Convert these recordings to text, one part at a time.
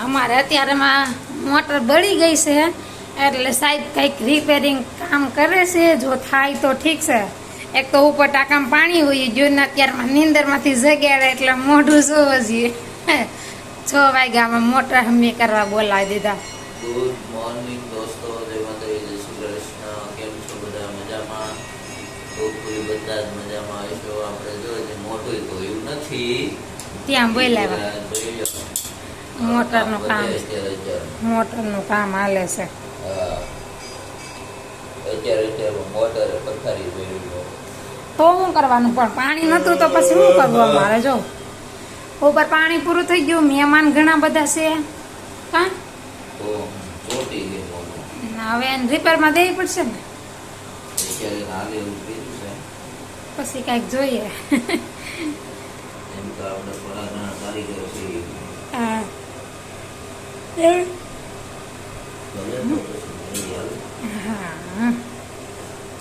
અમારે અત્યારેમાં મોટર બળી ગઈ છે એટલે સાહેબ કંઈક રિપેરિંગ કામ કરે છે. જો થાય તો ઠીક છે. એક તો ઉપર ટાંકામાં પાણી હોય જોઈને અત્યારમાં નીંદરમાંથી જગ્યા એટલે મોઢું જોવો છીએ છ વાગ્યામાં મોટર હમી કરવા બોલાવી દીધા. ગુડ મોર્નિંગ દોસ્તો જય માતાજી શ્રી કૃષ્ણ. કેમ છો બધા? મજામાં? હોપફુલી બધા જ મજામાં. હશો આપણે જો જે મોટું ધોયું નથી. ત્યાં બોલાવ્યા. મોટરનું કામ. મોટરનું કામ હાલે છે. તો શું કરવાનું? પણ પાણી નતું તો પછી શું કરવું અમારે? જો. ઉપર પાણી પૂરું થઈ ગયું મહેમાન ઘણા બધા છે. કા? હવે એને રિપેરમાં દેવી પડશે ને? પછી કાંઈક જોઈએ. હા. ભલે તો પછી નહીં હાલે. હા.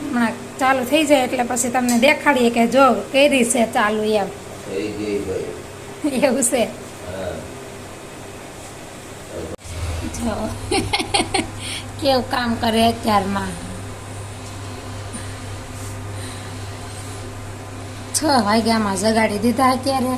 હમણાં ચાલુ થઈ જાય એટલે પછી તમને દેખાડીએ કે જો કરી છે ચાલુ એમ. એવું છે. જો. કેવું કામ કરે અત્યારમાં? છ વાગ્યામાં જગાડી દીધા અત્યારે.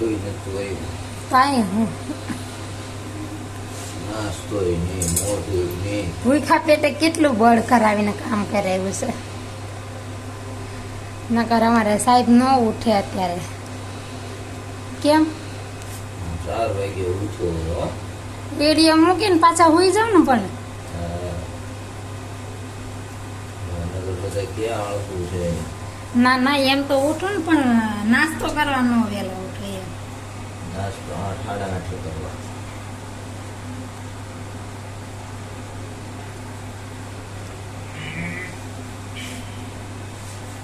મોટું નતું આવ્યું. કાંઈ હું? નાસ્તોય નહીં મોઢું નહીં. ભૂખા પેટે કેટલું બળ કરાવીને કામ કરે એવું છે? નકર અમારે સાહેબ ન ઉઠે અત્યારે. કેમ? ચાર વાગે ઉઠ્યો હો. મૂકીને પાછા હોઈ જાવ ને પણ? ના ના એમ તો ઉઠો ને પણ નાસ્તો કરવાનો વહેલો ઉઠે આઠ સાડા આઠે કરવા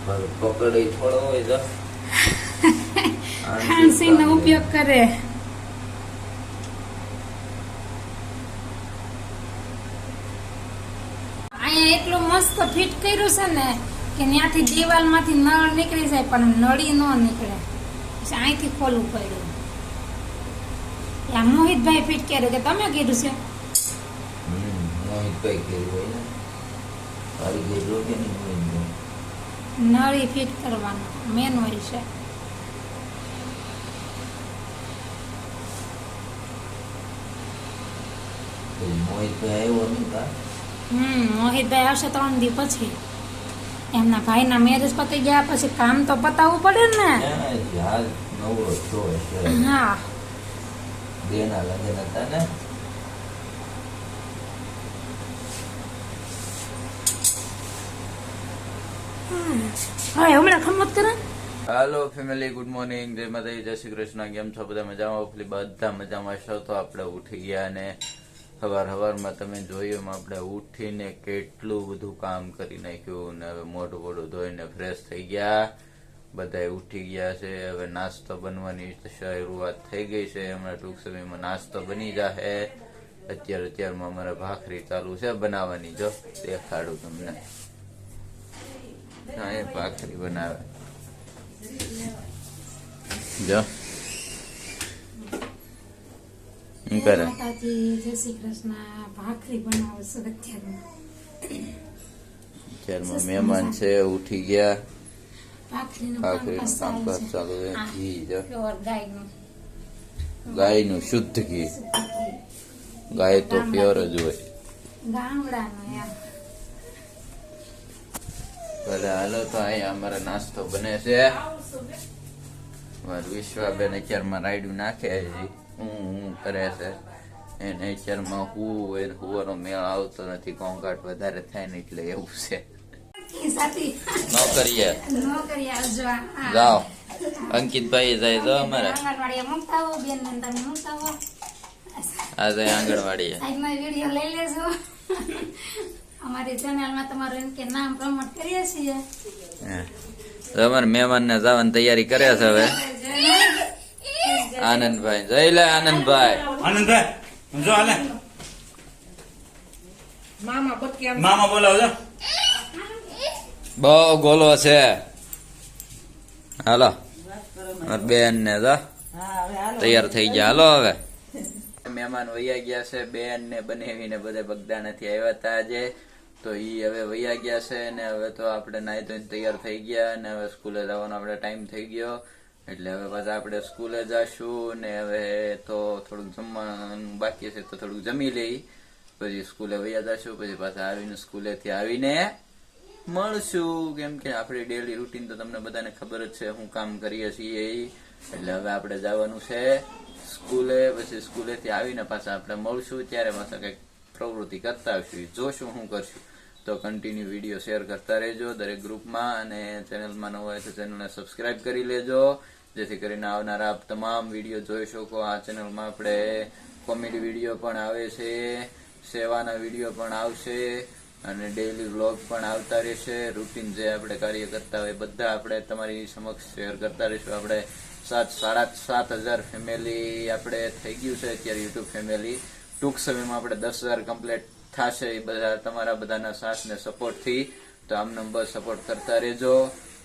મારો પકડ થોડો હોય તો. ખાંસીનો ઉપયોગ કરે. અહીંયા એટલું મસ્ત ફિટ કર્યું છે ને કે ત્યાંથી દિવાલમાંથી નળ નીકળી જાય પણ નળી ન નીકળે. પછી અહીંથી ખોલવું પડ્યું. ત્યાં મોહિતભાઈ ફિટ કર્યું કે તમે કીધું છે? મોહિતભાઈ કર્યું હોય ને. કારીગર કે નહીં મોહિતભાઈ. નળી ફિટ કરવાનો મેન હોય છે. મોહિતભાઈ આવ્યો નહીં કા હમ મોહિતભાઈ આવશે ત્રણ દી પછી. એમના ભાઈના મેરેજ પતી ગયા પછી કામ તો પતાવવું પડે ને. ક્યાં હાલ ના લગ્ન હતા ને હવે હમણાં ખમત કરે હાલો ફેમિલી ગુડ મોર્નિંગ જય માતાજી જય શ્રી કૃષ્ણ કેમ છો બધા મજામાં ઓફલી બધા મજામાં છો તો આપણે ઉઠી ગયા ને સવાર સવારમાં તમે જોયું એમ આપણે ઉઠીને કેટલું બધું કામ કરી નાખ્યું ને હવે મોઢું મોઢું ધોઈને ફ્રેશ થઈ ગયા બધાય ઉઠી ગયા છે હવે નાસ્તો બનવાની શરૂઆત થઈ ગઈ છે હમણાં ટૂંક સમયમાં નાસ્તો બની જશે અત્યારે અત્યારમાં અમારે ભાખરી ચાલુ છે બનાવવાની જો દેખાડું તમને. હા એ ભાખરી બનાવે. જો. કરે? જય શ્રી કૃષ્ણ. ભાખરી બનાવો છો અત્યારમાં અત્યારમાં મહેમાન છે ઉઠી ગયા. ભાખરીનું કામકાજ કામકાજ ચાલુ છે ઘી જો ગાયનું. શુદ્ધ ઘી ગાય તો પ્યોર જ હોય ભલે હાલો તો અહીંયા અમારે નાસ્તો બને છે મારું વિશ્વાબેન અત્યારમાં રાયડું નાખે છે હું હું કરે છે એને અત્યારમાં હું એ હુવાનો મેળ આવતો નથી ઘોંઘાટ વધારે થાય ને એટલે એવું છે સાથી. ન કરીએ. આવજો જાઓ. અંકિતભાઈ જાય તો અમારે. આંગણવાડીએ મૂકતા હો બેન ને તમે મૂકતા હો આ જાય આંગણવાડીએ. આજનો વીડિયો લઈ લેજો. અમારી ચેનલમાં તમારું એમ કે નામ પ્રમોટ કરીએ છીએ. હે. અમારે મહેમાન ને જવાની તૈયારી કરે છે હવે. આનંદભાઈ. જઈ લે આનંદભાઈ. આનંદભાઈ જો હાલે. મામા બોલાવજો. બહુ ગોલો છે. હાલો. બેન ને તો તૈયાર થઈ ગયા. હાલો હવે. મહેમાન વૈયા ગયા છે. બેન ને બનેવીને બધા બગદા નથી આવ્યા હતા આજે. તો ઈ હવે વૈયા ગયા છે ને હવે તો આપણે નાઈ ધોઈને તૈયાર થઈ ગયા ને હવે સ્કૂલે જવાનો આપણે ટાઈમ થઈ ગયો. એટલે હવે પાછા આપણે સ્કૂલે જશું ને હવે તો થોડુંક જમવાનું બાકી છે તો થોડુંક જમી લઈ. પછી સ્કૂલે વૈયા જશું, પછી પાછા આવીને સ્કૂલેથી આવીને મળશું. કેમ કે આપણી ડેલી રૂટીન તો તમને બધાને ખબર જ છે, હું કામ કરીએ છીએ. એટલે હવે આપણે જવાનું છે સ્કૂલે. પછી સ્કૂલેથી આવીને પાછા આપણે મળશું. ત્યારે પાછા કંઈક પ્રવૃત્તિ કરતા આવશું. જોશું શું કરશું. તો કન્ટિન્યુ વીડિયો શેર કરતા રહેજો દરેક ગ્રુપમાં અને ચેનલમાં ન હોય તો ચેનલને સબસ્ક્રાઇબ કરી લેજો. જેથી કરીને આવનારા આપ તમામ વીડિયો જોઈ શકો. આ ચેનલમાં આપણે કોમેડી વીડિયો પણ આવે છે, સેવાના વીડિયો પણ આવશે. અને ડેઇલી વ્લોગ પણ આવતા રહેશે. રૂટીન જે આપણે કાર્ય કરતા હોય બધા આપણે તમારી સમક્ષ શેર કરતા રહીશું. આપણે સાત, સાડા સાત હજાર ફેમિલી આપણે થઈ ગયું છે અત્યારે યુટ્યુબ ફેમિલી ટૂંક સમયમાં આપણે દસ હજાર કમ્પ્લીટ થશે એ બધા તમારા બધાના સાથ ને સપોર્ટથી તો આમ નંબર સપોર્ટ કરતા રહેજો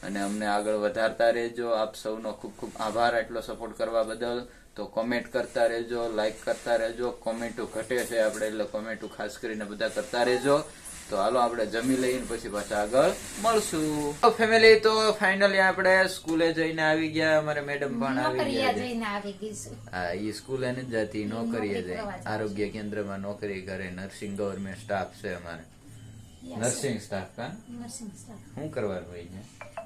અને અમને આગળ વધારતા રહેજો. આપ સૌનો ખૂબ ખૂબ આભાર એટલો સપોર્ટ કરવા બદલ. તો કોમેન્ટ કરતા રહેજો લાઇક કરતા રહેજો. કોમેન્ટો ઘટે છે આપણે એટલે કોમેન્ટો ખાસ કરીને બધા કરતા રહેજો. તો હાલો આપણે જમી લઈને પછી પાછા આગળ મળશું. ફેમિલી તો ફાઇનલી આપણે સ્કૂલે જઈને આવી ગયા. અમારે મેડમ પણ આવી ગયા હા ઈ સ્કૂલે નથી જતી નોકરીએ જાય. આરોગ્ય કેન્દ્રમાં નોકરી કરે નર્સિંગ ગવર્મેન્ટ સ્ટાફ છે અમારે. નર્સિંગ સ્ટાફ કા? નર્સિંગ સ્ટાફ શું કરવાનું હોય છે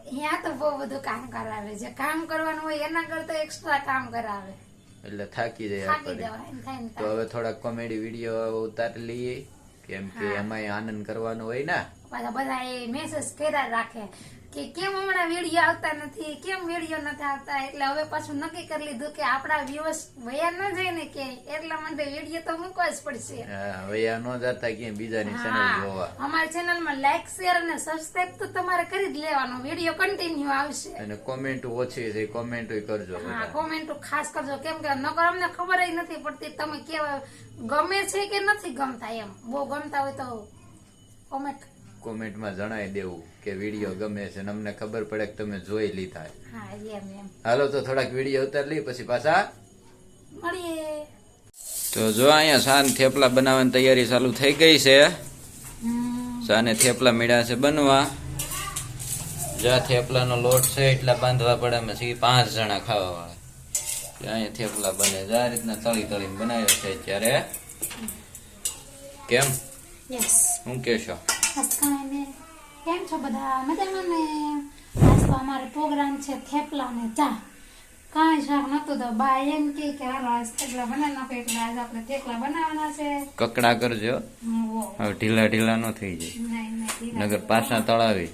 અહીંયા તો બહુ બધું કામ કરાવે છે. કામ કરવાનું હોય એના કરતા એક્સ્ટ્રા કામ કરાવે. એટલે થાકી જાય તો હવે થોડાક કોમેડી વીડિયો ઉતારી લઈએ. કેમ કે એમાંય આનંદ કરવાનો હોય ને. પાછા બધા એ મેસેજ કર્યા રાખે કે કેમ હમણાં વીડિયો આવતા નથી કેમ વીડિયો નથી આવતા? એટલે હવે પાછું નક્કી કરી લીધું કે આપણા વ્યૂઅર્સ વયા ન જાય ને કે એટલા માટે વીડિયો તો મૂકવા જ પડશે. વયા ન જતા ક્યાંય બીજાની ચેનલ જોવા. અમારી ચેનલમાં લાઈક શેર અને સબસ્ક્રાઇબ તો તમારે કરી જ લેવાનો. વીડિયો કન્ટિન્યુ આવશે. અને કોમેન્ટ ઓછી છે કોમેન્ટ કરજો હા કોમેન્ટ ખાસ કરજો. કેમ કે નકર અમને ખબર જ નથી પડતી તમે કેવા ગમે છે કે નથી ગમતા એમ. બહુ ગમતા હોય તો કોમેન્ટ કોમેન્ટમાં જણાવી દેવું કે વીડિયો ગમે છે અમને ખબર પડે કે તમે જોઈ લીધા. હાલો તો થોડાક વીડિયો ઉતારી પછી પાછા? તો જો અહીંયા સાન થેપલા બનાવવાની તૈયારી ચાલુ થઈ ગઈ છે. સાને થેપલા મળ્યા છે બનવા. જ્યાં થેપલાનો લોટ છે એટલા બાંધવા પડે અમે છીએ પાંચ જણા ખાવા વાળા અહીંયા થેપલા બને જ આ રીતના તળી તળીને બનાવ્યો છે અત્યારે. કેમ? હું શું કેશો બસ કાંઈ કેમ છો બધા? મજામાં ને? આજ તો અમારે પ્રોગ્રામ છે થેપલા ને ચા. કાંઈ શાક નતું તો બા એમ કે કે હાલો આજ થેપલા બનાવી નાખો. એટલે આજ આપણે થેપલા બનાવવાના છે. કકડા કરજો. હવે ઢીલા ઢીલા ન થઈ જાય. નગર પાછા તળાવી.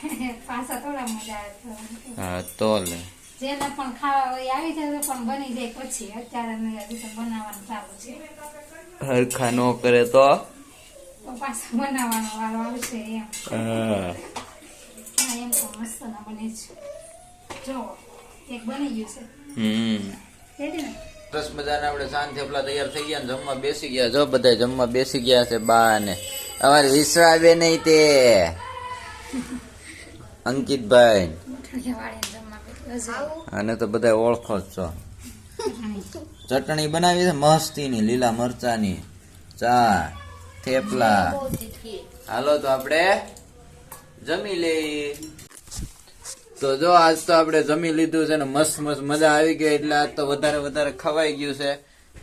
પાછા થોડા મજા આવે હા તો લે. જેને પણ ખાવા હોય આવી જાય પણ બની જાય પછી. અત્યારે હજી તો બનાવવાનું ચાલુ છે. હરખા નો કરે તો? પાછા બનાવવાનો વારો આવશે એમ હા. હા એમ તો મસ્ત ના બને છે જો એક બની ગયું છે હમ રેડી ને સરસ મજાના આપણે સાંજ થેપલા તૈયાર થઈ ગયા ને જમવા બેસી ગયા જો બધા જમવા બેસી ગયા છે બા ને અમારે વિશ્વાબે નહીં તે અંકિતભાઈ. આને તો બધા ઓળખો જ છો ચટણી બનાવી છે મસ્તીની લીલા મરચાની ચા થેપલા. હાલો તો આપણે જમી લઈ તો જો આજ તો આપણે જમી લીધું છે ને મસ્ત મસ્ત મજા આવી ગઈ એટલે આજ તો વધારે વધારે ખવાઈ ગયું છે.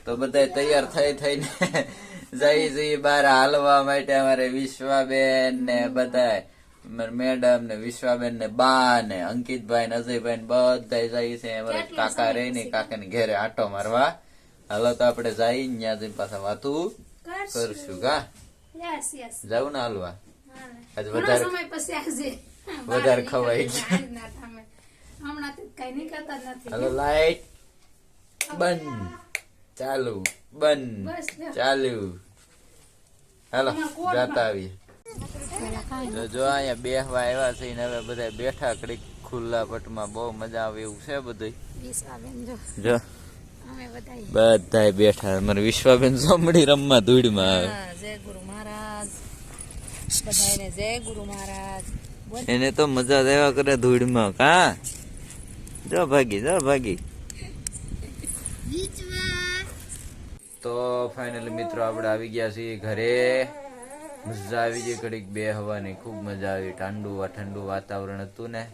તો બધા તૈયાર થઈ થઈને જઈ જઈ બહાર હાલવા માટે અમારે વિશ્વાબેન ને બધા મેડમ ને વિશ્વાબેન ને બા ને અંકિતભાઈ ને અજયભાઈ ને બધા જાય છે. અમારે કાકા રે ને કાકા ને ઘેરે આટો મારવા. હાલો તો આપણે જઈ ત્યાં જઈને પાછા વાતું. કરશું. કા? યસ યસ જાવું ને હાલવા. આજ વધારે સમય પછી આવજે. વધારે ખવાઈ. હમણાં તો કઈ નહીં કરતા નથી. હાલો લાઈટ બંધ. ચાલુ બંધ. ચાલુ. હાલો જાતા આવીએ. જો અહીંયા બેહવા આવ્યા છે ને હવે બધા બેઠા કડીક ખુલ્લા પટમાં. બહુ મજા આવે એવું છે બધું જો. બધા બેઠા અમારે વિશ્વાબેન સોમડી રમવા ધૂળમાં. આવે જય ગુરુ મહારાજ. બધાને જય ગુરુ મહારાજ. એને તો મજા દેવા આવ્યા કરે ધૂળમાં કા? જો ભાગી જો ભાગી. તો ફાઇનલી મિત્રો આપણે આવી ગયા છીએ ઘરે. મજા આવી ગઈ ઘડીક બે હવાની ખૂબ મજા આવી. ઠંડુ ઠંડુ વાતાવરણ હતું ને.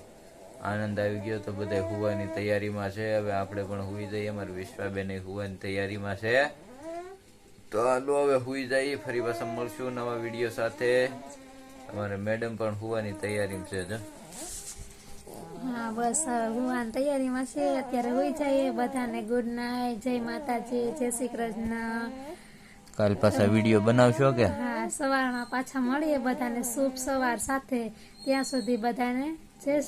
આનંદ આવી ગયો તો બધા હુવાની તૈયારીમાં છે. હવે આપણે પણ હુઈ જઈએ. અમારી વિશ્વાબેન હુવાની તૈયારીમાં છે. તો હાલો હવે હુઈ જઈએ. ફરી પાછા મળશું નવા વીડિયો સાથે. અમારે મેડમ પણ હુવાની તૈયારીમાં છે જો. હા બસ હવે હુવાની તૈયારીમાં છે. અત્યારે હોઈ જઈએ. બધાને ગુડ નાઇટ જય માતાજી. જય શ્રી કૃષ્ણ. કાલ પાછા વીડિયો બનાવશો કે? હા સવારમાં પાછા મળીએ બધાને શુભ સવાર સાથે. ત્યાં સુધી બધાને જય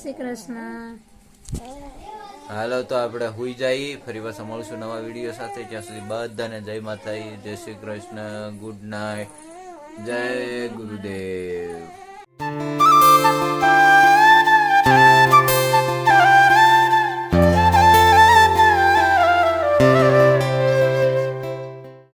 હાલો તો આપણે હુઈ જઈએ ફરી પાછા મળશું નવા વીડિયો સાથે. ત્યાં સુધી બધાને જય માતાજી, જય શ્રી કૃષ્ણ, ગુડ નાઇટ, જય ગુરુદેવ.